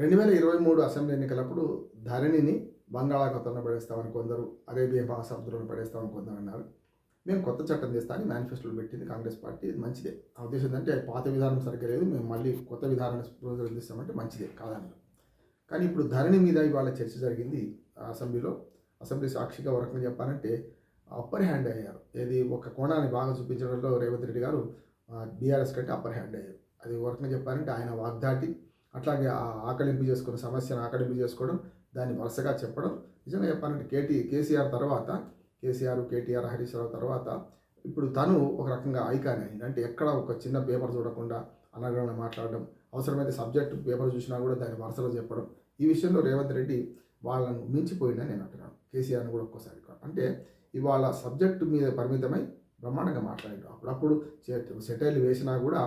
రెండు వేల ఇరవై మూడు అసెంబ్లీ ఎన్నికలప్పుడు ధరణిని బంగాళాఖాతంలో పడేస్తామని కొందరు అరేబియా మహాసముద్రంలో పడేస్తామని కొందరు అన్నారు. మేము కొత్త చట్టం చేస్తామని మేనిఫెస్టోలో పెట్టింది కాంగ్రెస్ పార్టీ. మంచిదే. ఆ ఉద్దేశం ఏంటంటే పాత విధానం సరిగ్గా లేదు మేము మళ్ళీ కొత్త విధానాన్ని ప్రోత్సహిస్తామంటే మంచిదే కాదన్నారు. కానీ ఇప్పుడు ధరణి మీద ఇవాళ చర్చ జరిగింది అసెంబ్లీలో. అసెంబ్లీ సాక్షిగా ఒక రకంగా చెప్పాలంటే అప్పర్ హ్యాండ్ అయ్యారు. ఏది ఒక కోణాన్ని బాగా చూపించడంలో రేవంత్ రెడ్డి గారు బీఆర్ఎస్ కంటే అప్పర్ హ్యాండ్ అయ్యారు. అది ఒక రకంగా చెప్పాలంటే ఆయన వాగ్దాటి అట్లాగే ఆ ఆకలింపు చేసుకున్న సమస్యను ఆకలింపు చేసుకోవడం దాన్ని వరుసగా చెప్పడం. నిజంగా చెప్పాలంటే కేటీ కేసీఆర్ తర్వాత కేసీఆర్ కేటీఆర్ హరీష్ రావు తర్వాత ఇప్పుడు తను ఒక రకంగా ఐకాన్ అయింది. అంటే ఎక్కడ ఒక చిన్న పేపర్ చూడకుండా అనగానే మాట్లాడడం అవసరమైతే సబ్జెక్ట్ పేపర్ చూసినా కూడా దాన్ని వరుసలో చెప్పడం. ఈ విషయంలో రేవంత్ రెడ్డి వాళ్ళను మించిపోయిందని నేను అంటున్నాను. కేసీఆర్ని కూడా ఒక్కోసారి అంటే ఇవాళ సబ్జెక్టు మీద పరిమితమై బ్రహ్మాండంగా మాట్లాడాడు. అప్పుడప్పుడు సెటైల్ వేసినా కూడా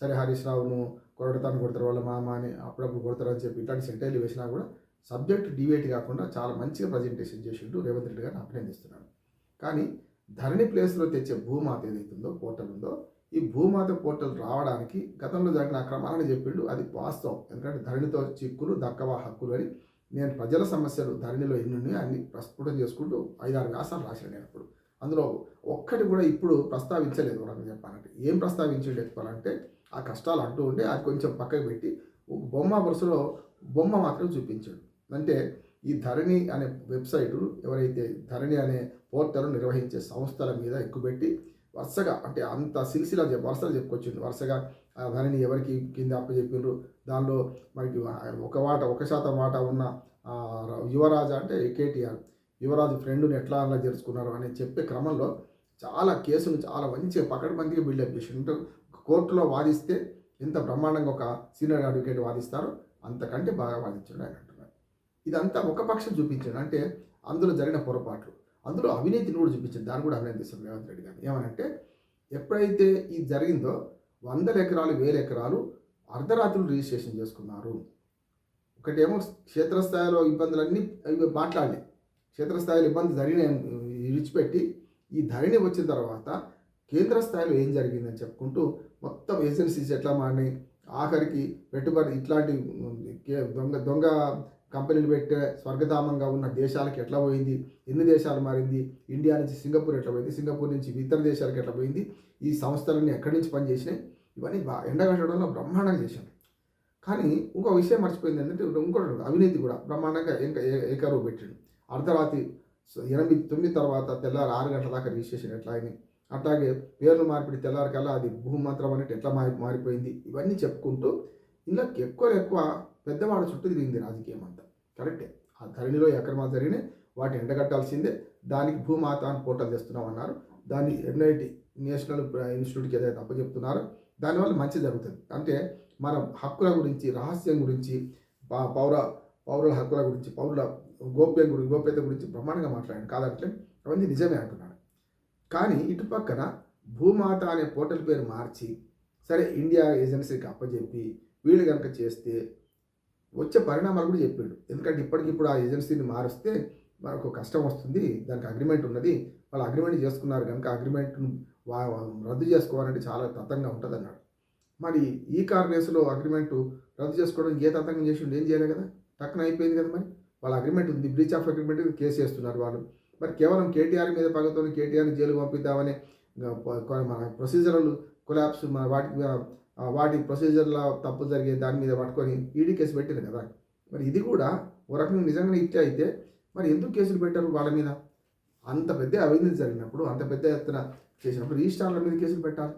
సరే హరీష్ రావును కొడతాను కొడతారు వాళ్ళ మామ అని అప్పుడప్పుడు కొడతారని చెప్పి ఇట్లాంటి సెటైల్ వేసినా కూడా సబ్జెక్ట్ డివేట్ కాకుండా చాలా మంచిగా ప్రజెంటేషన్ చేసిండు రేవంత్ రెడ్డి గారిని అభినందిస్తున్నాను. కానీ ధరణి ప్లేస్లో తెచ్చే భూమాత ఏదైతుందో పోర్టల్ ఉందో ఈ భూమాత పోర్టల్ రావడానికి గతంలో జరిగిన అక్రమాలని చెప్పిండు అది వాస్తవం. ఎందుకంటే ధరణితో చిక్కులు దక్కవా హక్కులు అని నేను ప్రజల సమస్యలు ధరణిలో ఎన్ని ఉన్నాయో అన్ని ప్రస్ఫుటం చేసుకుంటూ ఐదారు వ్యాసాలు రాశాను నేను అప్పుడు. అందులో ఒక్కటి కూడా ఇప్పుడు ప్రస్తావించలేదు వాళ్ళని చెప్పాలంటే. ఏం ప్రస్తావించండి చెప్పాలంటే ఆ కష్టాలు అంటూ ఉంటే అది కొంచెం పక్కకు పెట్టి ఒక బొమ్మ వరుసలో బొమ్మ మాత్రం చూపించాడు. అంటే ఈ ధరణి అనే వెబ్సైటు ఎవరైతే ధరణి అనే పోర్టల్ను నిర్వహించే సంస్థల మీద ఎక్కుపెట్టి వరుసగా అంటే అంత సిల్సిలా వరుసలు చెప్పుకొచ్చింది చెప్పుకొచ్చిండు. వరుసగా ఆ ధరణి ఎవరికి కింద అప్పచెప్పిండ్రు? దానిలో మనకి ఒక వాట ఒక శాతం వాటా ఉన్న యువరాజు అంటే కేటీఆర్. యువరాజు ఫ్రెండ్ని ఎట్లా అలా చేర్చుకున్నారు అని చెప్పే క్రమంలో చాలా కేసులు చాలా మంచిగా పకడ్బందీగా బిల్డప్ చేసిండు. కోర్టులో వాదిస్తే ఎంత బ్రహ్మాండంగా ఒక సీనియర్ అడ్వకేట్ వాదిస్తారో అంతకంటే బాగా వాదించాడు ఆయన అంటున్నారు ఇదంతా ఒక పక్షం చూపించాడు. అంటే అందులో జరిగిన పొరపాట్లు. అందులో అవినీతిని కూడా చూపించాడు. దాన్ని కూడా అభినందిస్తాం రేవంత్ రెడ్డి గారు. ఏమనంటే ఎప్పుడైతే ఇది జరిగిందో వందల ఎకరాలు వేల ఎకరాలు అర్ధరాత్రులు రిజిస్ట్రేషన్ చేసుకున్నారు. ఒకటేమో క్షేత్రస్థాయిలో ఇబ్బందులన్నీ అవి మాట్లాడలే. క్షేత్రస్థాయిలో ఇబ్బంది జరిగిన విడిచిపెట్టి ఈ ధరణి వచ్చిన తర్వాత కేంద్ర స్థాయిలో ఏం జరిగిందని చెప్పుకుంటూ మొత్తం ఏజెన్సీస్ ఎట్లా మారినాయి? ఆఖరికి పెట్టుబడి ఇట్లాంటి కే- దొంగ దొంగ కంపెనీలు పెట్టే స్వర్గధామంగా ఉన్న దేశాలకు ఎట్లా పోయింది? ఎన్ని దేశాలు మారింది? ఇండియా నుంచి సింగపూర్ ఎట్లా పోయింది? సింగపూర్ నుంచి ఇతర దేశాలకు ఎట్లా పోయింది? ఈ సంస్థలన్నీ ఎక్కడి నుంచి పనిచేసినాయి? ఇవన్నీ బా ఎండగట్టడంలో బ్రహ్మాండంగా చేశాను కానీ ఇంకో విషయం మర్చిపోయింది ఏంటంటే ఇంకోటి అవినీతి కూడా బ్రహ్మాండంగా ఇంకా ఏ- ఏకరువు పెట్టాడు అర్ధరాత్రి ఎనిమిది తొమ్మిది తర్వాత తెల్లారి ఆరు గంటల దాకా రిజిస్ట్రేషన్ ఎట్లా అయినాయి అట్లాగే పేర్లు మార్పిడి తెల్లారికల్లా అది భూమంత్రం అనేది ఎట్లా మారి మారిపోయింది? ఇవన్నీ చెప్పుకుంటూ ఇందులో ఎక్కువ ఎక్కువ పెద్దవాళ్ళ చుట్టూ తిరిగింది రాజకీయం అంతా. కరెక్టే. ఆ ధరణిలో ఈ జరిగినాయి. వాటిని ఎండగట్టాల్సిందే. దానికి భూమాత అని పోర్టల్ చేస్తున్నాం అన్నారు దాన్ని ఎన్ఐటి నేషనల్ ఇన్స్టిట్యూట్కి ఏదైతే అప్పచెప్తున్నారో దానివల్ల మంచి జరుగుతుంది. అంటే మనం హక్కుల గురించి రహస్యం గురించి పౌర పౌరుల హక్కుల గురించి పౌరుల గోప్యం గురించి గోప్యత గురించి బ్రహ్మాండంగా మాట్లాడాను కాదంటే అవన్నీ నిజమే అంటున్నాను కానీ ఇటుపక్కన భూమాత అనే పోర్టల్ పేరు మార్చి సరే ఇండియా ఏజెన్సీకి అప్పచెప్పి వీళ్ళు కనుక చేస్తే వచ్చే పరిణామాలు కూడా చెప్పాడు. ఎందుకంటే ఇప్పటికిప్పుడు ఆ ఏజెన్సీని మారిస్తే మనకు కష్టం వస్తుంది దానికి అగ్రిమెంట్ ఉన్నది. వాళ్ళు అగ్రిమెంట్ చేసుకున్నారు కనుక అగ్రిమెంట్ను రద్దు చేసుకోవాలంటే చాలా తతంగా ఉంటుంది అన్నాడు మరి ఈ కార్నేసులో అగ్రిమెంట్ రద్దు చేసుకోవడం ఏ తతంగం చేసి ఏం చేయలేదు కదా? టక్కున అయిపోయింది కదా మరి? వాళ్ళ అగ్రిమెంట్ ఉంది బ్రీచ్ ఆఫ్ అగ్రిమెంట్ కేసు చేస్తున్నారు వాళ్ళు. మరి కేవలం కేటీఆర్ మీద పగతో కేటీఆర్ని జైలు పంపిద్దామని మన ప్రొసీజరల్ కొలాప్స్ మన వాటి వాటి ప్రొసీజర్ల తప్పు జరిగే దాని మీద పట్టుకొని ఈడీ కేసు పెట్టారు కదా. మరి ఇది కూడా ఓ రకంగా నిజంగానే ఇట్టే అయితే మరి ఎందుకు కేసులు పెట్టారు వాళ్ళ మీద? అంత పెద్ద అవినీతి జరిగినప్పుడు అంత పెద్ద ఎత్తున చేసినప్పుడు రిజిస్ట్రార్ల మీద కేసులు పెట్టాలి.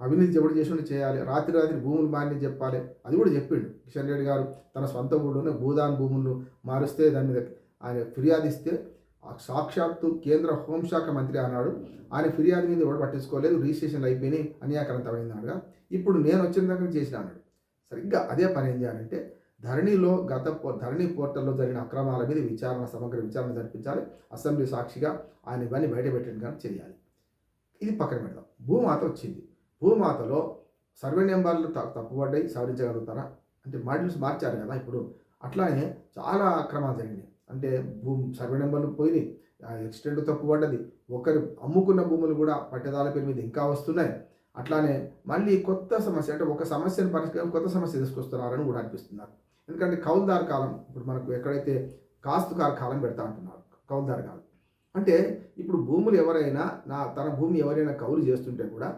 అవినీతి ఎవడు చేసినట్టు చేయాలి. రాత్రి రాత్రి భూములు మారిని చెప్పాలి. అది కూడా చెప్పిండు కిషన్ రెడ్డి గారు తన సొంత ఊళ్ళోనే భూదాన్ భూములు మారుస్తే దాని మీద ఆయన ఫిర్యాదు ఇస్తే సాక్షాత్తు కేంద్ర హోంశాఖ మంత్రి అన్నాడు. ఆయన ఫిర్యాదు మీద కూడా పట్టించుకోలేదు. రిజిస్ట్రేషన్ అయిపోయినాయి. అన్యాక్రాంతమైంది అన్నాడుగా ఇప్పుడు నేను వచ్చిన దగ్గర చేసిన అన్నాడు. సరిగ్గా అదే పని ఏం చేయాలంటే ధరణిలో గత పో- ధరణి పోర్టల్లో జరిగిన అక్రమాల మీద విచారణ సమగ్ర విచారణ జరిపించాలి. అసెంబ్లీ సాక్షిగా ఆయన ఇవన్నీ బయటపెట్టడం కానీ చేయాలి. ఇది పక్కన పెడదాం. భూమాత వచ్చింది. భూమాతలో సర్వే నెంబర్లు తప్పుపడ్డాయి సవరించగలుగుతారా? అంటే మాడ్యూల్స్ మార్చారు కదా ఇప్పుడు. అట్లానే చాలా అక్రమాలు జరిగినాయి. అంటే భూమి సర్వే నెంబర్లు పోయినాయి ఎక్స్టెంట్ తప్పుపడ్డది ఒకరు అమ్ముకున్న భూములు కూడా పట్టదాల పేరు మీద ఇంకా వస్తున్నాయి. అట్లానే మళ్ళీ కొత్త సమస్య అంటే ఒక సమస్యను పరిష్కారం కొత్త సమస్య తీసుకొస్తున్నారని కూడా అనిపిస్తున్నారు. ఎందుకంటే కౌల్దార్ కాలం ఇప్పుడు మనకు ఎక్కడైతే కాస్తుకార్ కాలం పెడతా అంటున్నారు కౌల్దార్ కాలం. అంటే ఇప్పుడు భూములు ఎవరైనా నా తన భూమి ఎవరైనా కౌలు చేస్తుంటే కూడా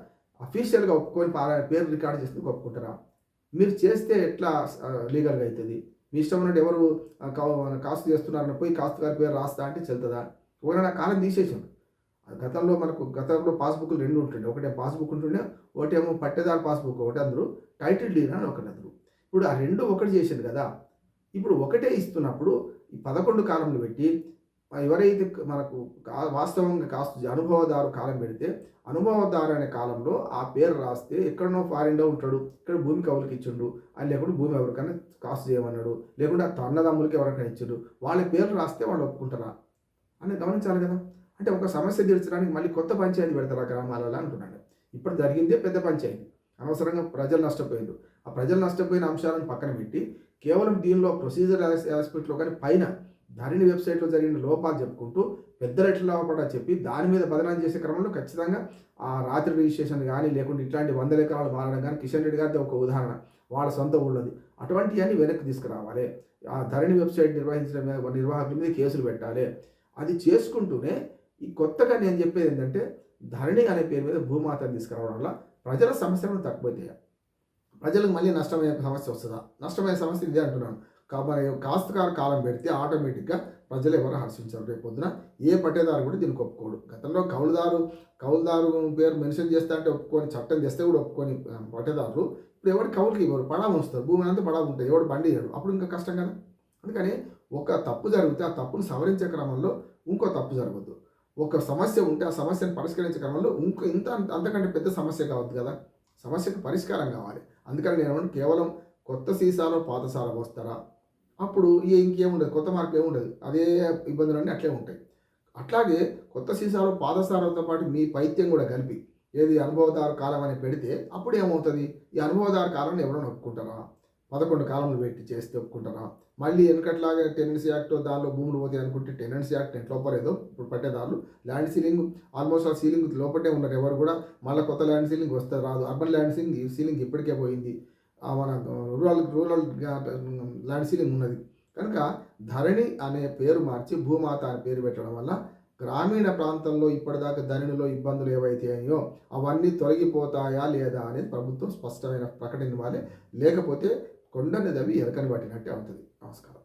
అఫీషియల్గా ఒప్పుకొని పేరు రికార్డు చేస్తే ఒప్పుకుంటారా? మీరు చేస్తే ఎట్లా లీగల్గా అవుతుంది మీ ఇష్టం ఉన్నట్టు ఎవరు కాస్తు చేస్తున్నారని పోయి కాస్తు గారి పేరు రాస్తా అంటే చెల్తుందా ఎవరైనా కాలం తీసేసాను గతంలో మనకు గతంలో పాస్బుక్లు రెండు ఉంటుండే. ఒకటే పాస్బుక్ ఉంటుండే ఒకటేమో పట్టేదారు పాస్బుక్ ఒకటి అందరూ టైటిల్ డీడ్ అని ఒకటి అందరూ ఇప్పుడు ఆ రెండు ఒకటి చేసింది కదా. ఇప్పుడు ఒకటే ఇస్తున్నప్పుడు ఈ పదకొండు కాలంలో పెట్టి ఎవరైతే మనకు కా- వాస్తవంగా కాస్త అనుభవదారు కాలం పెడితే అనుభవదారు అనే కాలంలో ఆ పేరు రాస్తే ఎక్కడనో ఫారిన్లో ఉంటాడు. ఇక్కడ భూమి కవులకి ఇచ్చిండు? అని లేకుంటే భూమి ఎవరికైనా కాస్త చేయమన్నాడు. లేకుంటే ఆ అన్నదమ్ములకి ఎవరికైనా ఇచ్చిండు. వాళ్ళ పేరు రాస్తే వాళ్ళు ఒప్పుకుంటారా? అని గమనించాలి కదా. అంటే ఒక సమస్య తీర్చడానికి మళ్ళీ కొత్త పంచాయతీ పెడతారా గ్రామాలలో అంటున్నాడు. ఇప్పుడు జరిగిందే పెద్ద పంచాయతీ. అనవసరంగా ప్రజలు నష్టపోయారు ఆ ప్రజలు నష్టపోయిన అంశాలను పక్కన పెట్టి కేవలం దీనిలో ప్రొసీజర్ ఆస్పెక్ట్లో కానీ పైన ధరణి వెబ్సైట్లో జరిగిన లోపాలు చెప్పుకుంటూ పెద్ద రేట్ల కూడా చెప్పి దాని మీద బదనాలు చేసే క్రమంలో ఖచ్చితంగా ఆ రాత్రి రిజిస్ట్రేషన్ కానీ లేకుంటే ఇట్లాంటి వందల ఎకరాలు మారడం కానీ కిషన్ రెడ్డి గారిది ఒక ఉదాహరణ. వాళ్ళ సొంత ఊళ్ళది. అటువంటివన్నీ వెనక్కి తీసుకురావాలి. ఆ ధరణి వెబ్సైట్ నిర్వహించిన నిర్వాహకుల మీద కేసులు పెట్టాలి. అది చేసుకుంటూనే ఈ కొత్తగా నేను చెప్పేది ఏంటంటే ధరణి అనే పేరు మీద భూమాతను తీసుకురావడం వల్ల ప్రజల సమస్యలను తక్కువైతాయి ప్రజలకు మళ్ళీ నష్టమయ్యే సమస్య వస్తుందా? నష్టమయ్యే సమస్య ఇదే అంటున్నాను. కాబట్టి కాస్త కాలం పెడితే ఆటోమేటిక్గా ప్రజలు ఎవరు హర్షించారు. రేపు పొద్దున ఏ పట్టేదారు కూడా దీనికి ఒప్పుకోడు. గతంలో కౌలుదారు కౌలుదారు పేరు మెన్షన్ చేస్తా అంటే ఒప్పుకొని చట్టం చేస్తే కూడా ఒప్పుకొని పట్టేదారులు ఇప్పుడు ఎవరు కౌలుకి ఇవ్వరు. పడా ఉంచుతారు. భూమి అంతా పడా ఉంటాయి. ఎవడు బండి ఇవ్వడు అప్పుడు ఇంకా కష్టం కదా. అందుకని ఒక తప్పు జరిగితే ఆ తప్పును సవరించే క్రమంలో ఇంకో తప్పు జరగద్దు. ఒక సమస్య ఉంటే ఆ సమస్యను పరిష్కరించే క్రమంలో ఇంకో ఇంత అంతకంటే పెద్ద సమస్య కావద్దు కదా. సమస్యకు పరిష్కారం కావాలి. అందుకని నేను కేవలం కొత్త సీసాలో పాత సాల పోస్తారా? అప్పుడు ఇక ఇంకేముండదు కొత్త మార్పు ఏముండదు అదే ఇబ్బందులన్నీ అట్లే ఉంటాయి. అట్లాగే కొత్త సీసాలో పాదసారంతో పాటు మీ పైత్యం కూడా కలిపి ఏది అనుభవదార కాలం అని పెడితే అప్పుడు ఏమవుతుంది? ఈ అనుభవదార కాలాన్ని ఎవరైనా ఒప్పుకుంటారా? పదకొండు కాలంలో పెట్టి చేస్తే ఒప్పుకుంటారా? మళ్ళీ వెనకట్లాగా టెనెన్సీ యాక్ట్ దానిలో భూములు పోతాయి అనుకుంటే టెనెన్సీ యాక్ట్ ఎట్లా లోపలేదో ఇప్పుడు పట్టేదారులు ల్యాండ్ సీలింగ్ ఆల్మోస్ట్ ఆ సీలింగ్ లోపటే ఉన్నారు ఎవరు కూడా. మళ్ళీ కొత్త ల్యాండ్ సీలింగ్ వస్తే రాదు. అర్బన్ ల్యాండ్ సీలింగ్ సీలింగ్ ఇప్పటికే పోయింది. మన రూరల్ రూరల్ ల్యాండ్ ఉన్నది కనుక ధరణి అనే పేరు మార్చి భూమాత అనే పేరు పెట్టడం వల్ల గ్రామీణ ప్రాంతంలో ఇప్పటిదాకా ధరణిలో ఇబ్బందులు ఏవైతాయో అవన్నీ తొలగిపోతాయా లేదా అనేది ప్రభుత్వం స్పష్టమైన ప్రకటన ఇవ్వాలి. లేకపోతే కొండని దవి ఎరకని పట్టినట్టే అవుతుంది. నమస్కారం.